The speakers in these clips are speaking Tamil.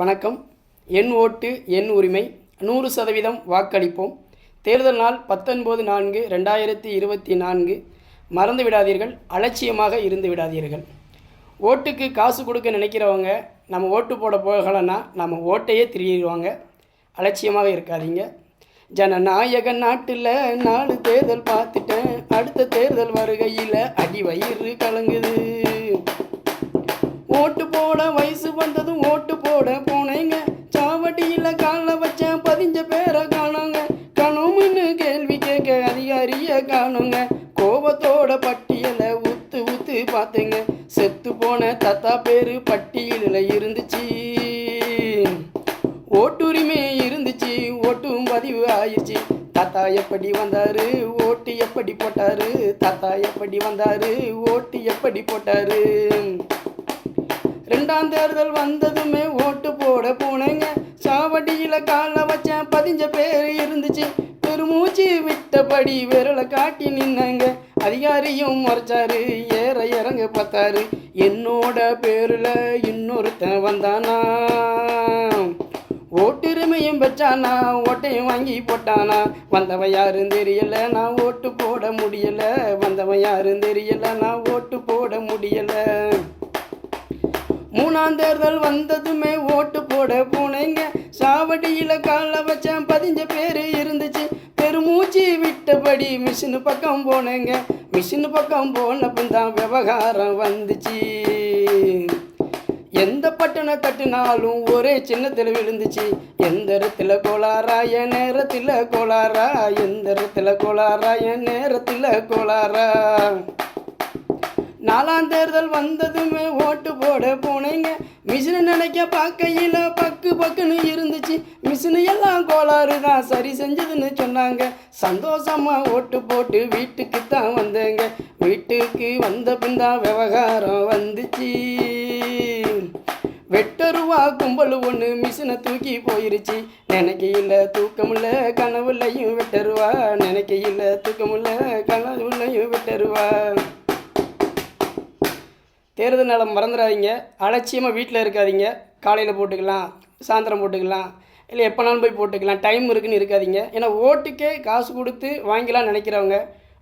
வணக்கம். என் ஓட்டு என் உரிமை. நூறு சதவீதம் வாக்களிப்போம். தேர்தல் நாள் பத்தொன்பது நான்கு ரெண்டாயிரத்தி இருபத்தி நான்கு. மறந்து விடாதீர்கள். அலட்சியமாக இருந்து விடாதீர்கள். ஓட்டுக்கு காசு கொடுக்க நினைக்கிறவங்க நம்ம ஓட்டு போட போகலைன்னா நம்ம ஓட்டையே திருடிடுவாங்க. அலட்சியமாக இருக்காதீங்க. ஜனநாயக நாட்டில் நாலு தேர்தல் பார்த்துட்டேன். அடுத்த தேர்தல் வருகையில் அடி வயிறு கலங்குது. காணுங்க. கோபத்தோட பட்டியலை உத்து உத்து பார்த்தேங்க. செத்து போன தத்தா பேரு பட்டியலில் இருந்துச்சு. ஓட்டுரிமை இருந்துச்சு. ஓட்டும் பதிவு ஆயிடுச்சு. தாத்தா எப்படி வந்தாரு? ஓட்டு எப்படி போட்டாரு? தாத்தா எப்படி வந்தாரு? ஓட்டு எப்படி போட்டாரு? ரெண்டாம் தேர்தல் வந்ததுமே ஓட்டு போட போனேங்க. சாவடியில் காலை வச்சேன். பதிஞ்ச பேர் இருந்துச்சு. மூச்சு விட்டபடி விரலை காட்டி நின்னங்க. அதிகாரியும் மறைச்சாரு ஏற இறங்க பார்த்தாரு. என்னோட பேரில் இன்னொருத்தன் வந்தானா? ஓட்டுரிமையும் பெற்றானா? ஓட்டையும் வாங்கி போட்டானா? வந்தவன் யாரும் தெரியல நான் ஓட்டு போட முடியல. வந்தவன் யாரும் தெரியல நான் ஓட்டு போட முடியல. மூணாம் தேர்தல் வந்ததுமே ஓட்டு போட போனேங்க. சாவடியில் காலை விட்டபடி மிஷினு பக்கம் போனேங்க. மிஷினு பக்கம் போனப்போ தான் விவகாரம் வந்துச்சு. எந்த பட்டணை தட்டினாலும் ஒரே சின்னத்தில் விழுந்துச்சு. எந்த இடத்துல கோளாரா என் நேரத்தில் கோளாரா எந்த இடத்துல கோளாரா என் நேரத்தில் கோளாரா நாலாம் தேர்தல் வந்ததுமே ஓட்டு போட போனேங்க. மிஷினு நினைக்க பார்க்கையில் பக்கு பக்குன்னு இருந்துச்சு. மிஷினு எல்லாம் கோளாறு தான் சரி செஞ்சதுன்னு சொன்னாங்க. சந்தோஷமாக ஓட்டு போட்டு வீட்டுக்கு தான் வந்தேங்க. வீட்டுக்கு வந்த பின் தான் விவகாரம் வந்துச்சு. வெட்டருவா கும்பல் ஒன்று மிஷினை தூக்கி போயிருச்சு. நினைக்கையில் தூக்கமில்ல கனவுலையும் வெட்டருவா. நினைக்கையில் தூக்கமில்ல கனவுலையும் வெட்டருவா. தேர்தல் நேரம் மறந்துடாதீங்க. அலட்சியமாக வீட்டில் இருக்காதீங்க. காலையில் போட்டுக்கலாம் சாயந்தரம் போட்டுக்கலாம் இல்லை எப்போனாலும் போய் போட்டுக்கலாம். டைம் இருக்குன்னு இருக்காதீங்க. ஏன்னா ஓட்டுக்கே காசு கொடுத்து வாங்கிக்கலாம் நினைக்கிறவங்க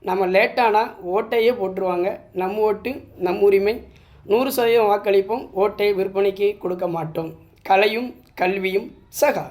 நம்ம லேட்டானா ஓட்டையே போட்டுருவாங்க. நம்ம ஓட்டு நம் உரிமை. நூறு சதவீதம் வாக்களிப்போம். ஓட்டை விற்பனைக்கு கொடுக்க மாட்டோம். கலையும் கல்வியும் சகா.